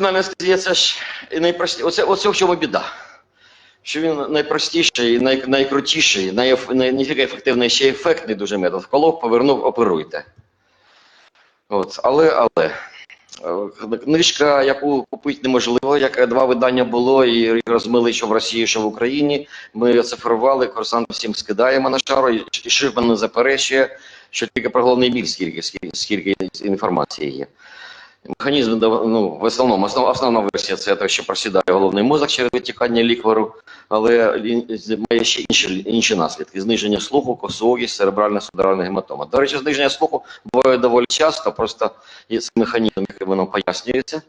Анестезія це ж найпрості... Оце, оце в чому біда. Що він найпростіший, най... найкрутіший, най... най... не тільки ефективний, ще ефектний дуже метод. Вколов, повернув, оперуйте. От. Але, але. е, Книжка, яку купити неможливо, яке два видання було, і розмили, що в Росії, що в Україні. Ми оцифрували, курсант всім скидаємо на шару, і Шифман не заперечує, що тільки про головний біль, скільки, скільки інформації є. Механізм ну, в основному основ, основна версія це те, що просідає головний мозок через витікання ліквору, але має ще інші, інші наслідки: зниження слуху, косоокість, церебральна судоральна гематома. До речі, зниження слуху буває доволі часто, просто є механізм, який воно пояснюється,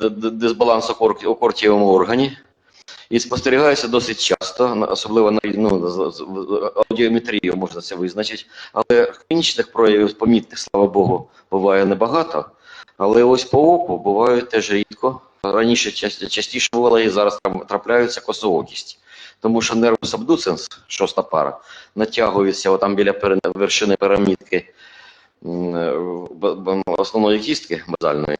д- дисбаланс у кортієвому органі. І спостерігається досить часто, особливо на ну, аудіометрію можна це визначити. Але клінічних проявів помітних, слава Богу, буває небагато. Але ось по оку бувають теж рідко. Раніше частіше бувало і зараз там трапляються косоокість. Тому що нервус абдуценс, шоста пара, натягується отам біля вершини пірамідки е, основної кістки базальної.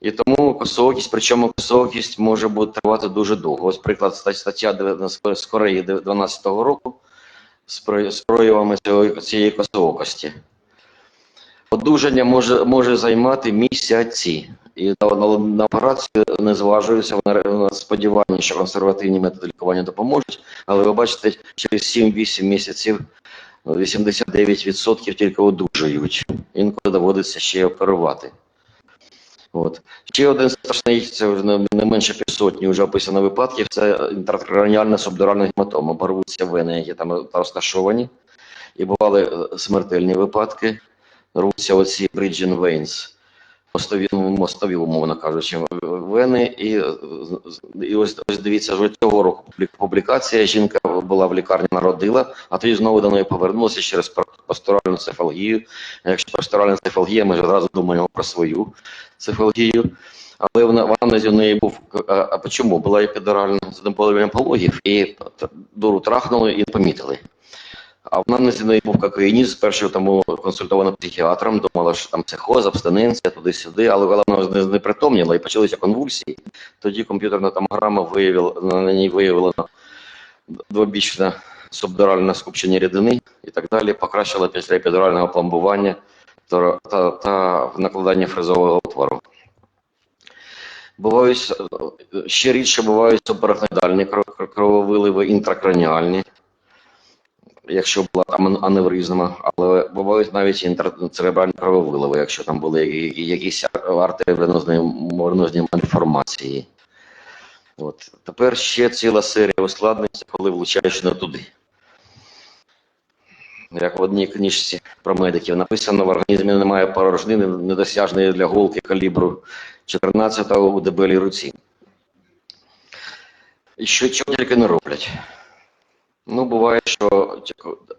І тому косоокість, причому косоокість може бути тривати дуже довго. Ось приклад стаття з Кореї 12-го року з проявами цієї косоокості. Одужання може, може займати місяці. І на, на, на операцію не зважуються на, сподівання, що консервативні методи лікування допоможуть. Але ви бачите, через 7-8 місяців 89% тільки одужують. Інколи доводиться ще й оперувати. От. Ще один страшний, це вже не, менше півсотні вже описано випадків, це інтракраніальна субдуральна гематома. Порвуться вени, які там розташовані. І бували е, смертельні випадки. Рвуться оці bridging veins, мостові, ну, мостові, умовно кажучи, вени. І, е, і ось, ось дивіться, вже цього року публікація. Жінка була в лікарні, народила, а тоді знову до неї повернулася через пасторальну цефалгію. Якщо пасторальна цефалгія, ми ж одразу думаємо про свою цефалгію. Але вона в анамнезі у неї був. А, а чому? Була епідуральна задоволення пологів, і дуру трахнули і помітили. А в анамнезі у неї був кокаїнізм, спершу тому консультована психіатром, думала, що там психоз, абстиненція, туди-сюди, але вона не знепритомніла і почалися конвульсії. Тоді комп'ютерна томограма виявила, на ній виявлено двобічне субдуральне скупчення рідини і так далі, покращила після епідурального пломбування та, та, та накладання фрезового отвору. Бувають ще рідше бувають субарахноїдальні крововиливи, інтракраніальні, якщо була там аневризма, але бувають навіть інтрацеребральні крововиливи, якщо там були якісь артеріовенозні мальформації. От. Тепер ще ціла серія ускладнень, коли влучаєш не туди. Як в одній книжці про медиків написано, в організмі немає порожнини, недосяжної для голки калібру 14-го у дебелій руці. І що чого тільки не роблять. Ну, буває, що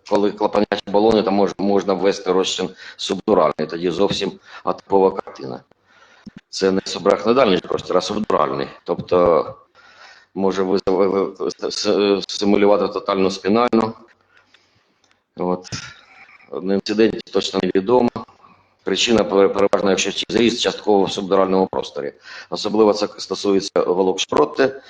коли клапанячі балони, то мож, можна ввести розчин субдуральний, тоді зовсім атипова картина. Це не субрахнедальний простір, а субдуральний. Тобто може симулювати тотальну спінальну. От. На інциденті точно невідомо. Причина переважно, якщо зріст частково в субдуральному просторі. Особливо це стосується голок шпроти,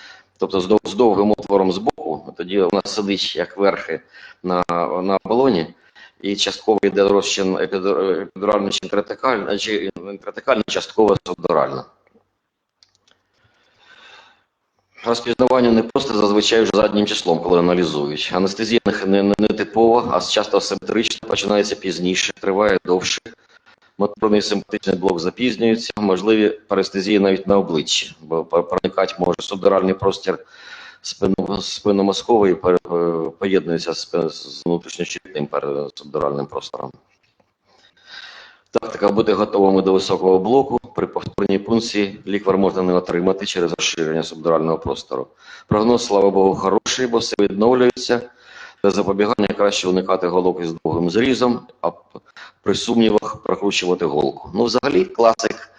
тобто з, дов- з довгим отвором з боку. Тоді вона сидить як верхи на, на балоні, і частково йде розчин епідур- чи інтратекальний, чи інтратекальний, частково субдурально. Розпізнавання не просто зазвичай вже заднім числом, коли аналізують. Анестезія не, не, не типова, а часто асиметрично, починається пізніше, триває довше. Моторний симпатичний блок запізнюється, можливі парестезії навіть на обличчі, бо проникати може субдуральний простір спинномозковий е, поєднується з, внутрішньощитним субдуральним простором. Тактика бути готовими до високого блоку. При повторній пункції ліквар можна не отримати через розширення субдурального простору. Прогноз, слава Богу, хороший, бо все відновлюється. Для запобігання краще уникати голок із довгим зрізом, а при сумнівах прокручувати голку. Ну, взагалі, класик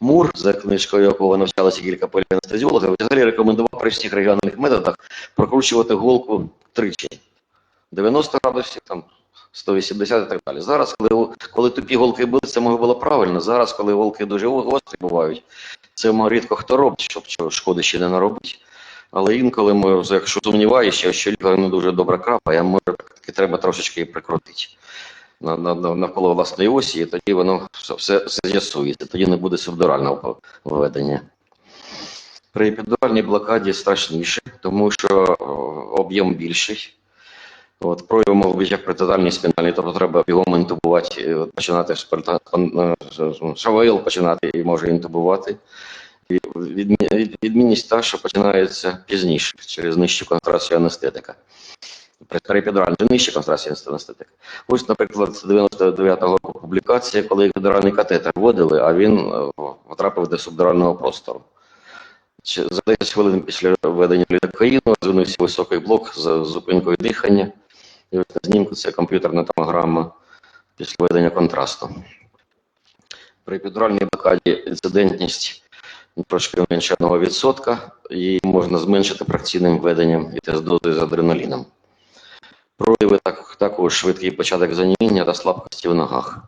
Мур, за книжкою якого навчалося кілька поліанестезіологів, взагалі рекомендував при всіх регіональних методах прокручувати голку тричі. 90 градусів, там 180 і так далі. Зараз, коли, коли тупі голки були, це може було правильно. Зараз, коли голки дуже гострі бувають, це рідко хто робить, щоб шкоди ще не наробить. Але інколи, ми, якщо сумніваєшся, що лікар не дуже добре крапає, може таки треба трошечки і прикрутити навколо власної осі, і тоді воно все, все, з'ясується, тоді не буде субдурального введення. При епідуральній блокаді страшніше, тому що об'єм більший. От, прояви можуть бути як при тотальній тобто треба бігом інтубувати, починати е, з- шавел починати і може інтубувати. І відмінність та, що починається пізніше, через нижчу концентрацію анестетика. При перепідуральній нижча концентрація анестетика. Ось, наприклад, з 99-го року публікація, коли епідуральний катетер вводили, а він е, потрапив до субдурального простору. За 10 хвилин після введення лідокаїну розвинувся високий блок з зупинкою дихання. І ось на знімку це комп'ютерна томограма після введення контрасту. При епідуральній блокаді інцидентність трошки менше 1%, її можна зменшити фракційним введенням і тест-дози з адреналіном. Прояви так, також швидкий початок заніміння та слабкості в ногах.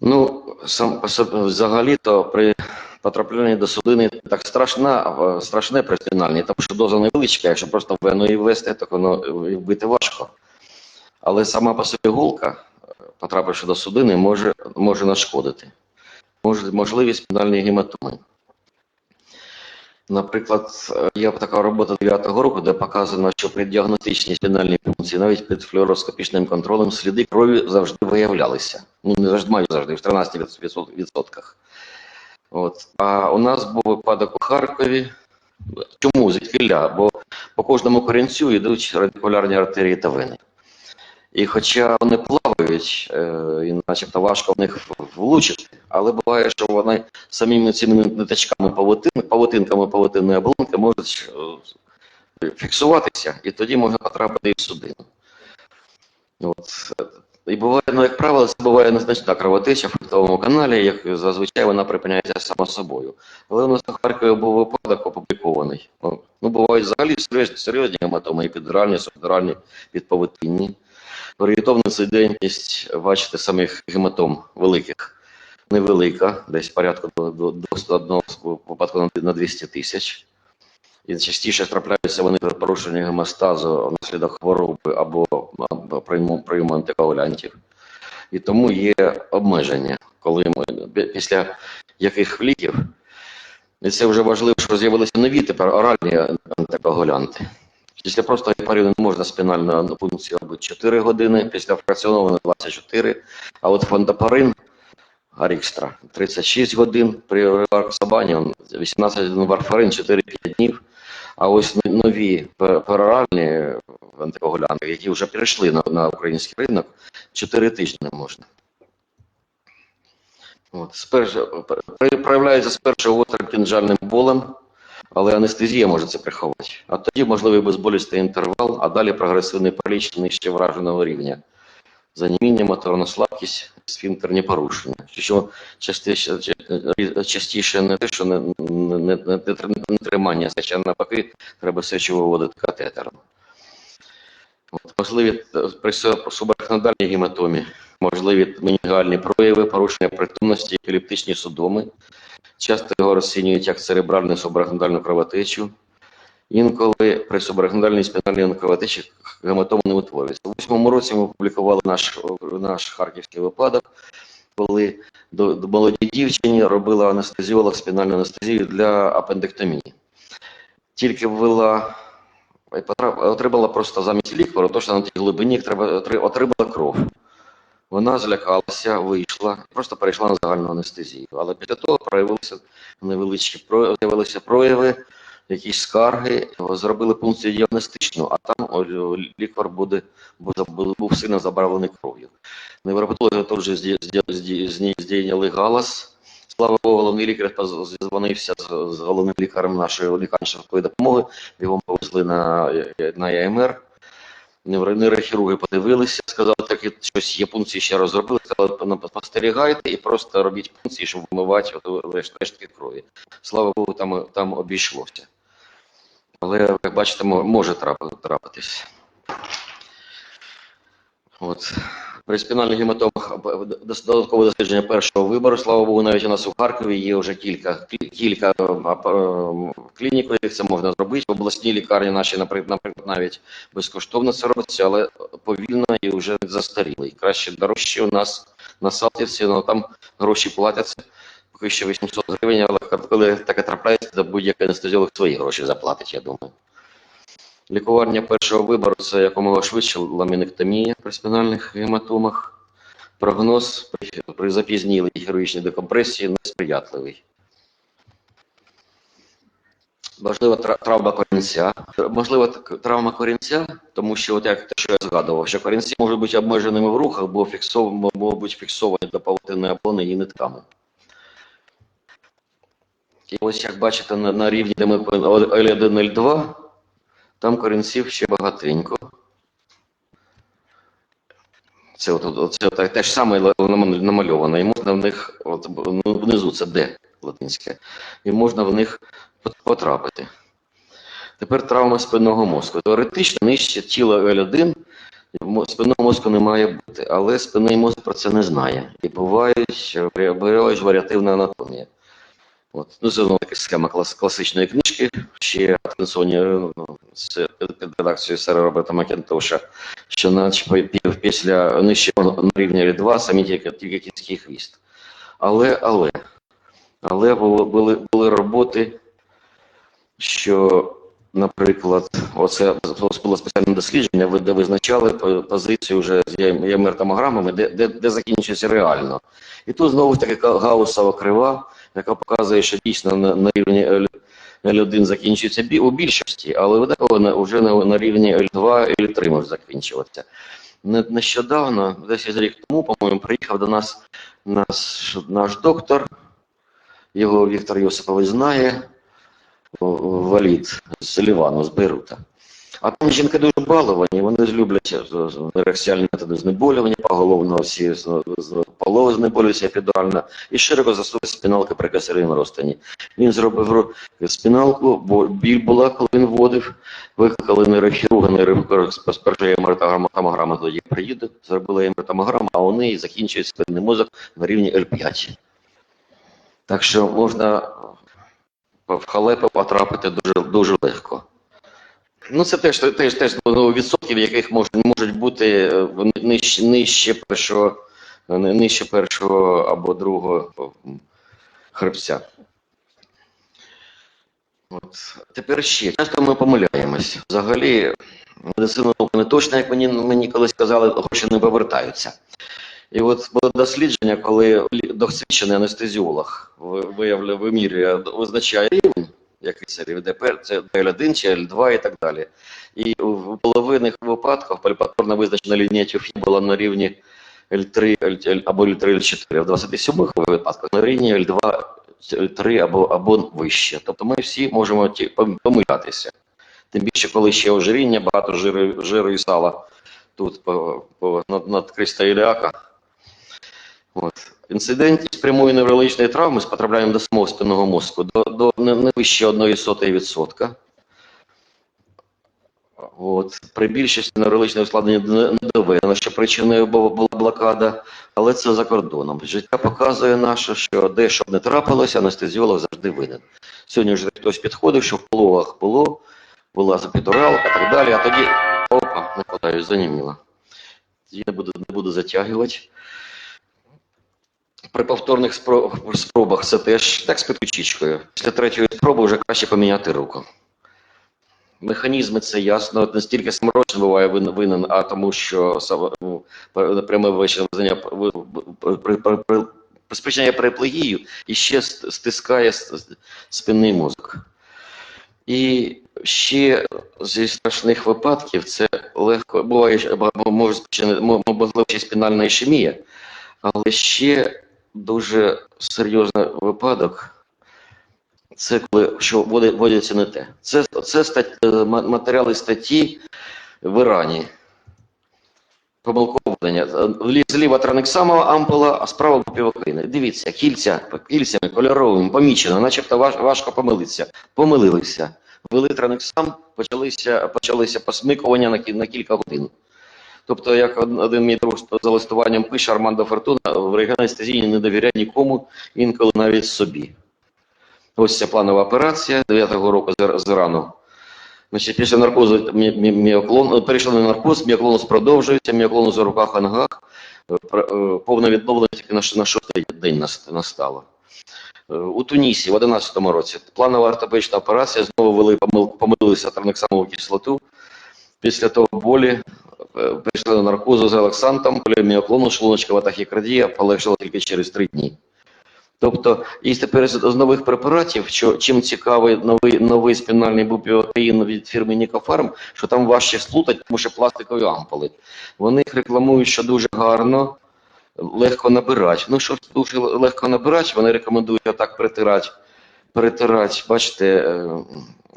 Ну, сам взагалі-то при потраплянні до судини так страшна, е, страшне при спінальній, тому що доза невеличка, якщо просто вену і ввести, то воно вбити важко. Але сама по собі голка, е, потрапивши до судини, може, може нашкодити. Може, можливі спінальні гематоми. Наприклад, е, є така робота 9-го року, де показано, що при діагностичній спінальній пункції, навіть під флюороскопічним контролем, сліди крові завжди виявлялися. Ну, не завжди майже завжди, в 13%. От. А у нас був випадок у Харкові. Чому звідкиля? Бо по кожному корінцю йдуть радикулярні артерії та вени. І хоча вони плавають, е, і начебто важко в них влучити, але буває, що вони самими цими ниточками павутин, павутинками павутинної оболонки можуть е, фіксуватися, і тоді можна потрапити і в судину. От. І буває, ну, як правило, це буває незначна кровотеча в фруктовому каналі, як зазвичай вона припиняється сама собою. Але у нас у Харкові був випадок опублікований. Ну, ну бувають взагалі серйозні, гематоми, епідуральні, субдуральні, підповитинні. Орієнтовна інцидентність, бачите, самих гематом великих невелика, десь порядку до, до, одного випадку на- на 200 тисяч. І частіше трапляються вони при порушенні гемостазу внаслідок хвороби або, прийому, прийому антикоагулянтів. І тому є обмеження, коли ми після яких ліків, і це вже важливо, що з'явилися нові тепер оральні антикоагулянти. Після просто гепарину не можна спінальну пункцію робити 4 години, після фракціонованої 24, а от фондопарин Арікстра 36 годин, при релаксабані 18 годин варфарин 4-5 днів. А ось нові пероральні антикоагулянти, які вже перейшли на, на український ринок, 4 тижні можна. От, спершу, проявляється спершу гострим кінжальним болем, але анестезія може це приховати. А тоді можливий безболісний інтервал, а далі прогресивний параліч нижче враженого рівня. Заніміння, моторна слабкість, сфінктерні порушення. Що частіше, частіше не те, що не, не, не, не, тримання сечі, а навпаки, треба сечу виводити катетером. От, можливі е, при субарахнодальній гематомі, можливі менінгальні прояви, порушення притомності, епілептичні судоми. Часто його розцінюють як церебральну субарахнодальну кровотечу. Інколи при субарахнодальній спінальній кровотечі гематома не утворюється. У восьмому році ми опублікували наш, наш харківський випадок, коли до, до молодій дівчині робила анестезіолог спінальну анестезію для апендектомії. Тільки ввела отримала просто замість лікаря, то що на тій глибині отримала кров. Вона злякалася, вийшла, просто перейшла на загальну анестезію. Але після того проявилися невеличкі про- з'явилися прояви, якісь скарги, зробили пункцію діагностичну, а там лікар буде, був сильно забравлений кров'ю. Невропатологи зді- здійняли галас. Слава Богу, головний лікар зізвонився з головним лікарем нашої лікарні швидкої допомоги. Його повезли на, на ЯМР нейрохірурги подивилися, сказали, так щось є пункції ще розробили, сказали, спостерігайте і просто робіть пункції, щоб вимивати рештки крові. Слава Богу, там там обійшлося. Але, як бачите, може трапитись. От. При спінальних гематомах додаткове дослідження першого вибору. Слава Богу, навіть у нас у Харкові є вже кілька, кілька е, е, клінік, яких це можна зробити. В обласній лікарні наші, наприклад, навіть безкоштовно це робиться, але повільно і вже застарілий. Краще дорожче у нас на Салтівці, ну там гроші платяться. Поки що 800 гривень, але коли таке трапляється, то будь-який анестезіолог свої гроші заплатить, я думаю. Лікування першого вибору це якомога швидше ламінектомія при спінальних гематомах. Прогноз при, запізнілій хірургічній декомпресії несприятливий. Можливо, травма корінця. Можливо, травма корінця, тому що, от як те, що я згадував, що корінці можуть бути обмеженими в рухах, бо фіксовані, можуть фіксовані до павутинної аплони і нитками. І ось як бачите, на, на рівні, де ми L1, L2, там корінців ще багатенько. Це от, це от, те ж саме намальовано, і можна в них, от, ну, внизу це Д латинське, і можна в них потрапити. Тепер травма спинного мозку. Теоретично нижче тіла L1 спинного мозку не має бути, але спинний мозок про це не знає. І бувають варіативна анатомія. От. Ну, це таки схема клас, класичної книжки, ще Аткінсоні ну, з під редакцією сера Роберта Макентоша, що наче після нижчого на рівні L2 самі тільки, тільки кінський хвіст. Але, але, але були, були роботи, що, наприклад, оце було спеціальне дослідження, де визначали позицію вже з ЄМР-томограмами, де, де, де закінчується реально. І тут знову ж таки гаусова крива, яка показує, що дійсно на, на рівні L, L1 закінчується у більшості, але ви вже на, на рівні L2, L3 може закінчуватися. Нещодавно, десь рік тому, по-моєму, приїхав до нас наш, наш доктор, його Віктор Йосипович знає, валід з Лівану, з Бейрута. А там жінки дуже баловані, вони ж люблять е, ерекціальні методи знеболювання, поголовно всі полови знеболюються епідурально, і широко застосовують спіналки при кесаревому розтині. Він зробив спіналку, бо біль була, коли він вводив, викликали нейрохірурга, нейрохірург спершу ємертомограма, тоді приїде, зробили ємертомограму, а у неї закінчується спинний мозок на рівні L5. Так що можна в халепу потрапити дуже, дуже легко. Ну, це теж, теж, теж ну, відсотків, яких можуть, можуть бути е, нижче, нижче першого, нижче першого або другого хребця. От. Тепер ще. Часто ми помиляємось. Взагалі, медицина наука не точно, як мені, мені колись казали, гроші не повертаються. І от було дослідження, коли досвідчений анестезіолог ви- виявляє, вимірює, визначає рівень, це рівень ДПР, це L1 чи L2 і так далі. І в половинних випадках пальпаторно визначена лінія тюфі була на рівні L3 L, або L3 L4, в 27 випадках на рівні L2 L3 або, або вище. Тобто ми всі можемо помилятися. Тим більше, коли ще ожиріння, багато жиру, жиру і сала тут по, по, над, над Криста От. Інцидентів з прямої неврологічної травми з потраплянням до самого спинного мозку до, до не, вище 1,1%. От. При більшості неврологічних ускладнень не доведено, що причиною була блокада, але це за кордоном. Життя показує наше, що де б не трапилося, анестезіолог завжди винен. Сьогодні вже хтось підходив, що в пологах було, була запідуралка і так далі, а тоді опа, не подаю, заніміла. Я буду, не буду затягувати. При повторних спробах це теж так з підключичкою. Після третьої спроби вже краще поміняти руку. Механізми це ясно. Не стільки буває винен, а тому, що ну, пряме при, спричиняє переплегію і ще стискає спинний мозок. І ще зі страшних випадків це легко буває, можливо ще спінальна ішемія, але ще дуже серйозний випадок. Це коли що вводиться не те. Це, це стать, е, матеріали статті в Ірані. Лі- Зліва транексамова ампула, а справа попівокрини. Дивіться, кільця, кільцями кольоровими, помічено, начебто важ, важко помилитися. Помилилися. Ввели транексам, почалися, почалися посмикування на, на кілька годин. Тобто, як один мій друг за листуванням пише Армандо Фортуна, в регіональній не довіряє нікому, інколи навіть собі. Ось ця планова операція 9-го року з. Значить, після наркозу мі- мі- міоклон, перейшли на наркоз, міоклонус продовжується, міоклонус у руках і ногах. Е, Повне відновлення тільки на, шостий день настало. Е, У Тунісі в 11-му році планова ортопедична операція, знову помил, помилилися транексамову кислоту. Після того болі е, перейшли на наркозу з елексантом, поліоміоклону, шлуночкова тахікардія, полегшила тільки через три дні. Тобто, і тепер з, нових препаратів, що чим цікавий новий, новий спінальний бупіотеїн від фірми Нікофарм, що там важче сплутати, тому що пластикові ампули. Вони їх рекламують, що дуже гарно, легко набирати. Ну, що дуже легко набирати, вони рекомендують отак притирати, притирати, бачите, е,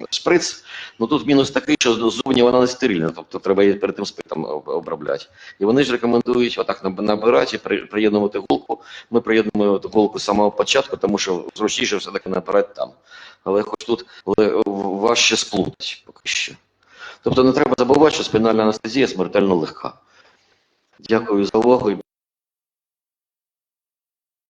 шприц. Ну тут мінус такий, що ззовні вона не стерильна, тобто треба її перед тим спитом обробляти. І вони ж рекомендують отак наб- набирати приєднувати голку. Ми приєднуємо голку з самого початку, тому що зручніше все-таки набирати там. Але хоч тут важче сплутати поки що. Тобто не треба забувати, що спінальна анестезія смертельно легка. Дякую за увагу.